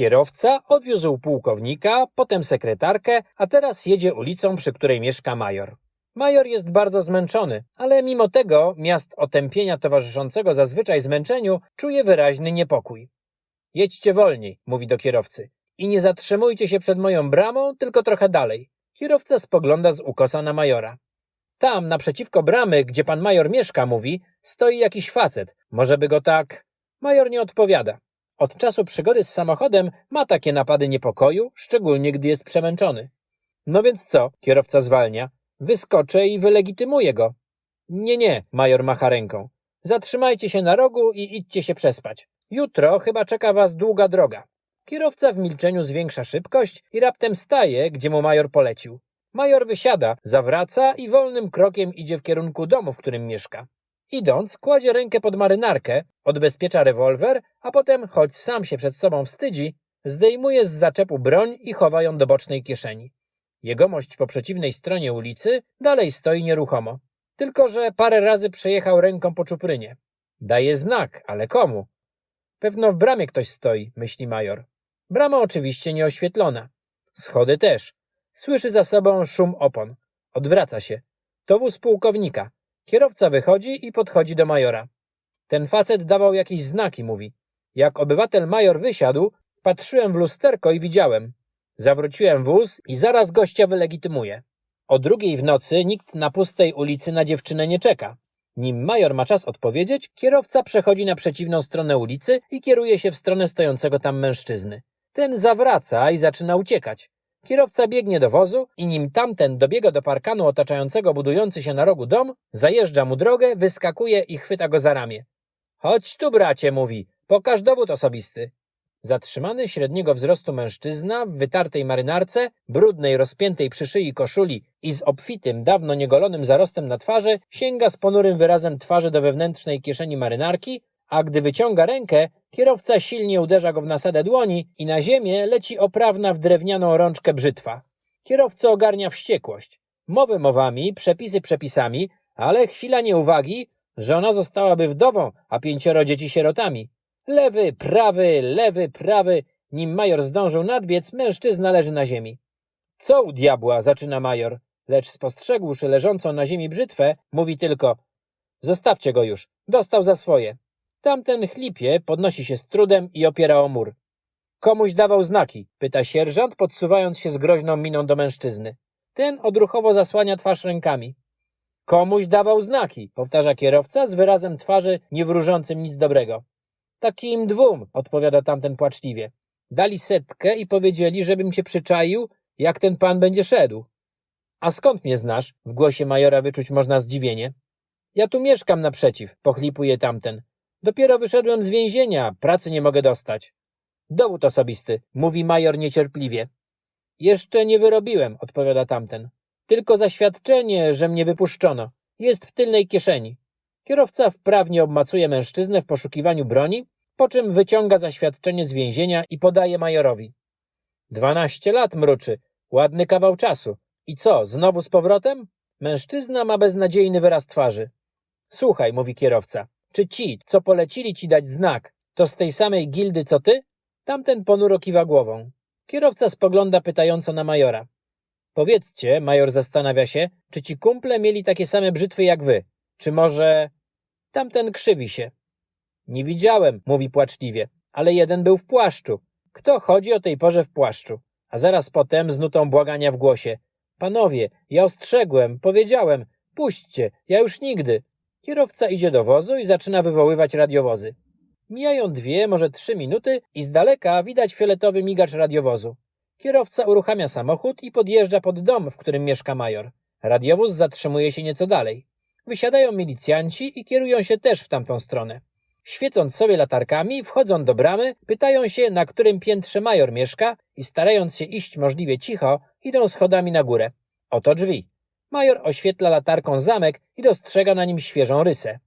Kierowca odwiózł pułkownika, potem sekretarkę, a teraz jedzie ulicą, przy której mieszka major. Major jest bardzo zmęczony, ale mimo tego miast otępienia towarzyszącego zazwyczaj zmęczeniu czuje wyraźny niepokój. Jedźcie wolniej, mówi do kierowcy. I nie zatrzymujcie się przed moją bramą, tylko trochę dalej. Kierowca spogląda z ukosa na majora. Tam, naprzeciwko bramy, gdzie pan major mieszka, mówi, stoi jakiś facet. Może by go tak... Major nie odpowiada. Od czasu przygody z samochodem ma takie napady niepokoju, szczególnie gdy jest przemęczony. No więc co? Kierowca zwalnia. Wyskoczę i wylegitymuję go. Nie, nie, major macha ręką. Zatrzymajcie się na rogu i idźcie się przespać. Jutro chyba czeka was długa droga. Kierowca w milczeniu zwiększa szybkość i raptem staje, gdzie mu major polecił. Major wysiada, zawraca i wolnym krokiem idzie w kierunku domu, w którym mieszka. Idąc, kładzie rękę pod marynarkę, odbezpiecza rewolwer, a potem, choć sam się przed sobą wstydzi, zdejmuje z zaczepu broń i chowa ją do bocznej kieszeni. Jegomość po przeciwnej stronie ulicy dalej stoi nieruchomo. Tylko, że parę razy przejechał ręką po czuprynie. Daje znak, ale komu? Pewno w bramie ktoś stoi, myśli major. Brama oczywiście nieoświetlona. Schody też. Słyszy za sobą szum opon. Odwraca się. To wóz pułkownika. Kierowca wychodzi i podchodzi do majora. Ten facet dawał jakieś znaki, mówi. Jak obywatel major wysiadł, patrzyłem w lusterko i widziałem. Zawróciłem wóz i zaraz gościa wylegitymuję. O drugiej w nocy nikt na pustej ulicy na dziewczynę nie czeka. Nim major ma czas odpowiedzieć, kierowca przechodzi na przeciwną stronę ulicy i kieruje się w stronę stojącego tam mężczyzny. Ten zawraca i zaczyna uciekać. Kierowca biegnie do wozu i nim tamten dobiega do parkanu otaczającego budujący się na rogu dom, zajeżdża mu drogę, wyskakuje i chwyta go za ramię. Chodź tu, bracie, mówi, pokaż dowód osobisty. Zatrzymany średniego wzrostu mężczyzna w wytartej marynarce, brudnej, rozpiętej przy szyi koszuli i z obfitym, dawno niegolonym zarostem na twarzy, sięga z ponurym wyrazem twarzy do wewnętrznej kieszeni marynarki, a gdy wyciąga rękę, kierowca silnie uderza go w nasadę dłoni i na ziemię leci oprawna w drewnianą rączkę brzytwa. Kierowcę ogarnia wściekłość. Mowy mowami, przepisy przepisami, ale chwila nieuwagi, że ona zostałaby wdową, a pięcioro dzieci sierotami. Lewy, prawy, lewy, prawy. Nim major zdążył nadbiec, mężczyzna leży na ziemi. Co u diabła, zaczyna major, lecz spostrzegłszy leżącą na ziemi brzytwę, mówi tylko Zostawcie go już, dostał za swoje. Tamten chlipie, podnosi się z trudem i opiera o mur. Komuś dawał znaki, pyta sierżant, podsuwając się z groźną miną do mężczyzny. Ten odruchowo zasłania twarz rękami. Komuś dawał znaki, powtarza kierowca z wyrazem twarzy niewróżącym nic dobrego. Takim dwóm, odpowiada tamten płaczliwie. Dali setkę i powiedzieli, żebym się przyczaił, jak ten pan będzie szedł. A skąd mnie znasz? W głosie majora wyczuć można zdziwienie. Ja tu mieszkam naprzeciw, pochlipuje tamten. Dopiero wyszedłem z więzienia, pracy nie mogę dostać. Dowód osobisty, mówi major niecierpliwie. Jeszcze nie wyrobiłem, odpowiada tamten. Tylko zaświadczenie, że mnie wypuszczono. Jest w tylnej kieszeni. Kierowca wprawnie obmacuje mężczyznę w poszukiwaniu broni, po czym wyciąga zaświadczenie z więzienia i podaje majorowi. Dwanaście lat mruczy, ładny kawał czasu. I co, znowu z powrotem? Mężczyzna ma beznadziejny wyraz twarzy. Słuchaj, mówi kierowca, czy ci, co polecili ci dać znak, to z tej samej gildy co ty? Tamten ponuro kiwa głową. Kierowca spogląda pytająco na majora. Powiedzcie, major zastanawia się, czy ci kumple mieli takie same brzytwy jak wy? Czy może... Tamten krzywi się. Nie widziałem, mówi płaczliwie, ale jeden był w płaszczu. Kto chodzi o tej porze w płaszczu? A zaraz potem z nutą błagania w głosie. Panowie, ja ostrzegłem, powiedziałem, puśćcie, ja już nigdy. Kierowca idzie do wozu i zaczyna wywoływać radiowozy. Mijają dwie, może trzy minuty i z daleka widać fioletowy migacz radiowozu. Kierowca uruchamia samochód i podjeżdża pod dom, w którym mieszka major. Radiowóz zatrzymuje się nieco dalej. Wysiadają milicjanci i kierują się też w tamtą stronę. Świecąc sobie latarkami, wchodzą do bramy, pytają się, na którym piętrze major mieszka i starając się iść możliwie cicho, idą schodami na górę. Oto drzwi. Major oświetla latarką zamek i dostrzega na nim świeżą rysę.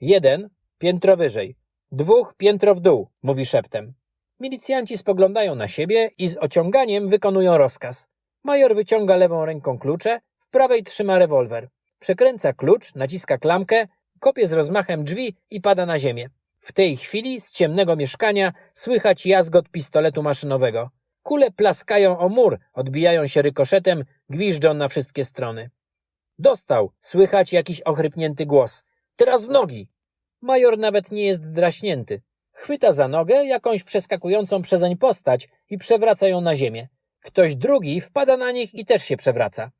Jeden, piętro wyżej. Dwóch, piętro w dół, mówi szeptem. Milicjanci spoglądają na siebie i z ociąganiem wykonują rozkaz. Major wyciąga lewą ręką klucze, w prawej trzyma rewolwer. Przekręca klucz, naciska klamkę, kopie z rozmachem drzwi i pada na ziemię. W tej chwili z ciemnego mieszkania słychać jazgot pistoletu maszynowego. Kule plaskają o mur, odbijają się rykoszetem, gwiżdżą na wszystkie strony. Dostał, słychać jakiś ochrypnięty głos. Teraz w nogi! Major nawet nie jest draśnięty. Chwyta za nogę jakąś przeskakującą przezeń postać i przewraca ją na ziemię. Ktoś drugi wpada na nich i też się przewraca.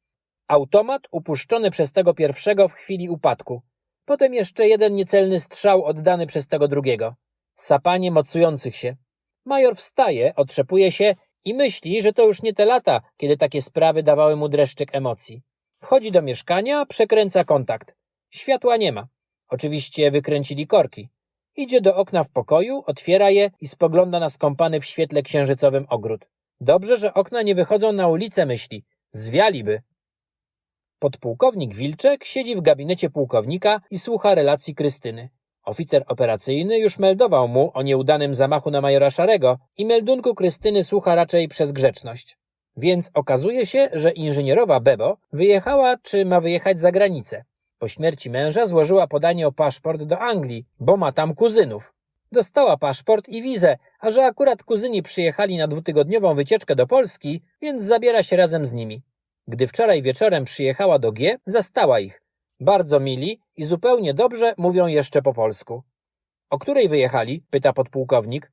Automat upuszczony przez tego pierwszego w chwili upadku. Potem jeszcze jeden niecelny strzał oddany przez tego drugiego. Sapanie mocujących się. Major wstaje, otrzepuje się i myśli, że to już nie te lata, kiedy takie sprawy dawały mu dreszczyk emocji. Wchodzi do mieszkania, przekręca kontakt. Światła nie ma. Oczywiście wykręcili korki. Idzie do okna w pokoju, otwiera je i spogląda na skąpany w świetle księżycowym ogród. Dobrze, że okna nie wychodzą na ulicę, myśli. Zwialiby. Podpułkownik Wilczek siedzi w gabinecie pułkownika i słucha relacji Krystyny. Oficer operacyjny już meldował mu o nieudanym zamachu na majora Szarego i meldunku Krystyny słucha raczej przez grzeczność. Więc okazuje się, że inżynierowa Bebo wyjechała czy ma wyjechać za granicę. Po śmierci męża złożyła podanie o paszport do Anglii, bo ma tam kuzynów. Dostała paszport i wizę, a że akurat kuzyni przyjechali na dwutygodniową wycieczkę do Polski, więc zabiera się razem z nimi. Gdy wczoraj wieczorem przyjechała do G, zastała ich. Bardzo mili i zupełnie dobrze mówią jeszcze po polsku. O której wyjechali? pyta podpułkownik.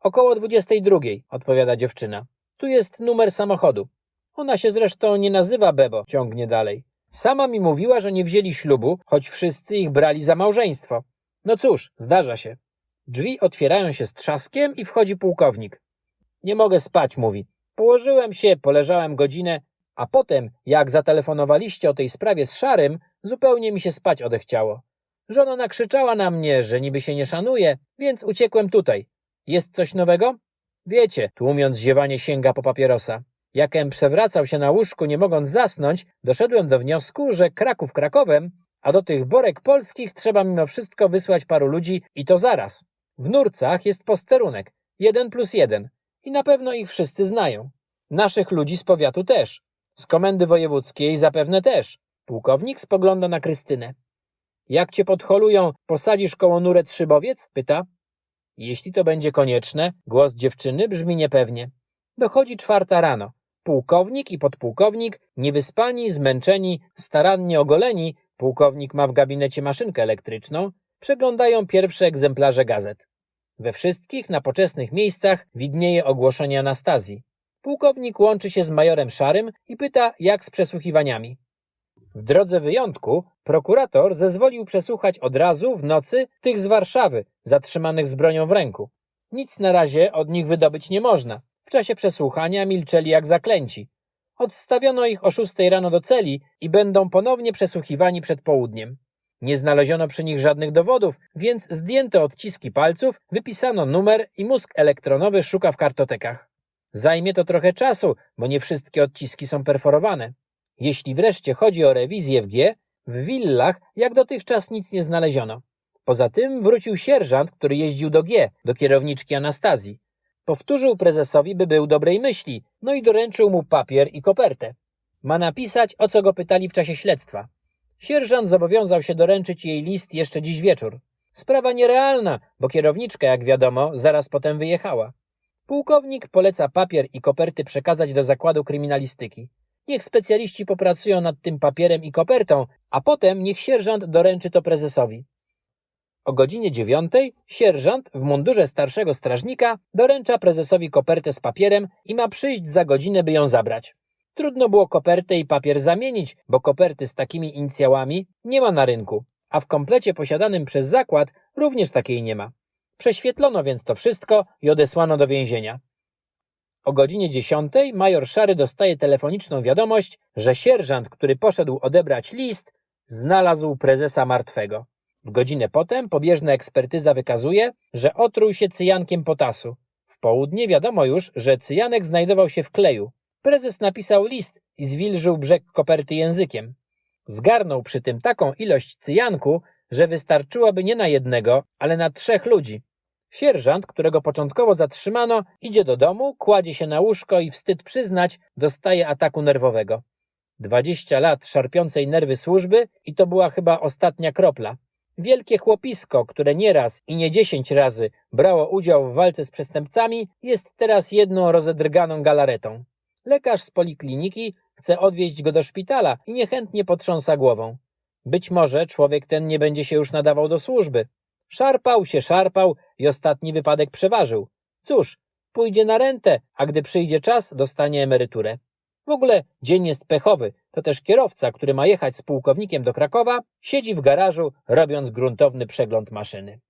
Około dwudziestej drugiej, odpowiada dziewczyna. Tu jest numer samochodu. Ona się zresztą nie nazywa Bebo, ciągnie dalej. Sama mi mówiła, że nie wzięli ślubu, choć wszyscy ich brali za małżeństwo. No cóż, zdarza się. Drzwi otwierają się z trzaskiem i wchodzi pułkownik. Nie mogę spać, mówi. Położyłem się, poleżałem godzinę, a potem, jak zatelefonowaliście o tej sprawie z Szarym, zupełnie mi się spać odechciało. Żona nakrzyczała na mnie, że niby się nie szanuje, więc uciekłem tutaj. Jest coś nowego? Wiecie, tłumiąc ziewanie sięga po papierosa. Jakem przewracał się na łóżku, nie mogąc zasnąć, doszedłem do wniosku, że Kraków Krakowem, a do tych borek polskich trzeba mimo wszystko wysłać paru ludzi i to zaraz. W Nurcach jest posterunek, jeden plus jeden i na pewno ich wszyscy znają. Naszych ludzi z powiatu też. Z komendy wojewódzkiej zapewne też. Pułkownik spogląda na Krystynę. Jak cię podholują, posadzisz koło nuret szybowiec? pyta. Jeśli to będzie konieczne, głos dziewczyny brzmi niepewnie. Dochodzi czwarta rano. Pułkownik i podpułkownik, niewyspani, zmęczeni, starannie ogoleni, pułkownik ma w gabinecie maszynkę elektryczną, przeglądają pierwsze egzemplarze gazet. We wszystkich na poczesnych miejscach widnieje ogłoszenie Anastazji. Pułkownik łączy się z majorem Szarym i pyta, jak z przesłuchiwaniami. W drodze wyjątku prokurator zezwolił przesłuchać od razu w nocy tych z Warszawy, zatrzymanych z bronią w ręku. Nic na razie od nich wydobyć nie można. W czasie przesłuchania milczeli jak zaklęci. Odstawiono ich o szóstej rano do celi i będą ponownie przesłuchiwani przed południem. Nie znaleziono przy nich żadnych dowodów, więc zdjęto odciski palców, wypisano numer i mózg elektronowy szuka w kartotekach. Zajmie to trochę czasu, bo nie wszystkie odciski są perforowane. Jeśli wreszcie chodzi o rewizję w G, w willach jak dotychczas nic nie znaleziono. Poza tym wrócił sierżant, który jeździł do G, do kierowniczki Anastazji. Powtórzył prezesowi, by był dobrej myśli, no i doręczył mu papier i kopertę. Ma napisać, o co go pytali w czasie śledztwa. Sierżant zobowiązał się doręczyć jej list jeszcze dziś wieczór. Sprawa nierealna, bo kierowniczka, jak wiadomo, zaraz potem wyjechała. Pułkownik poleca papier i koperty przekazać do zakładu kryminalistyki. Niech specjaliści popracują nad tym papierem i kopertą, a potem niech sierżant doręczy to prezesowi. O godzinie dziewiątej sierżant w mundurze starszego strażnika doręcza prezesowi kopertę z papierem i ma przyjść za godzinę, by ją zabrać. Trudno było kopertę i papier zamienić, bo koperty z takimi inicjałami nie ma na rynku, a w komplecie posiadanym przez zakład również takiej nie ma. Prześwietlono więc to wszystko i odesłano do więzienia. O godzinie dziesiątej major Szary dostaje telefoniczną wiadomość, że sierżant, który poszedł odebrać list, znalazł prezesa martwego. W godzinę potem pobieżna ekspertyza wykazuje, że otruł się cyjankiem potasu. W południe wiadomo już, że cyjanek znajdował się w kleju. Prezes napisał list i zwilżył brzeg koperty językiem. Zgarnął przy tym taką ilość cyjanku, że wystarczyłaby nie na jednego, ale na trzech ludzi. Sierżant, którego początkowo zatrzymano, idzie do domu, kładzie się na łóżko i wstyd przyznać, dostaje ataku nerwowego. Dwadzieścia lat szarpiącej nerwy służby i to była chyba ostatnia kropla. Wielkie chłopisko, które nieraz i nie dziesięć razy brało udział w walce z przestępcami, jest teraz jedną rozedrganą galaretą. Lekarz z polikliniki chce odwieźć go do szpitala i niechętnie potrząsa głową. Być może człowiek ten nie będzie się już nadawał do służby. Szarpał się, szarpał i ostatni wypadek przeważył. Cóż, pójdzie na rentę, a gdy przyjdzie czas, dostanie emeryturę. W ogóle dzień jest pechowy. To też kierowca, który ma jechać z pułkownikiem do Krakowa, siedzi w garażu, robiąc gruntowny przegląd maszyny.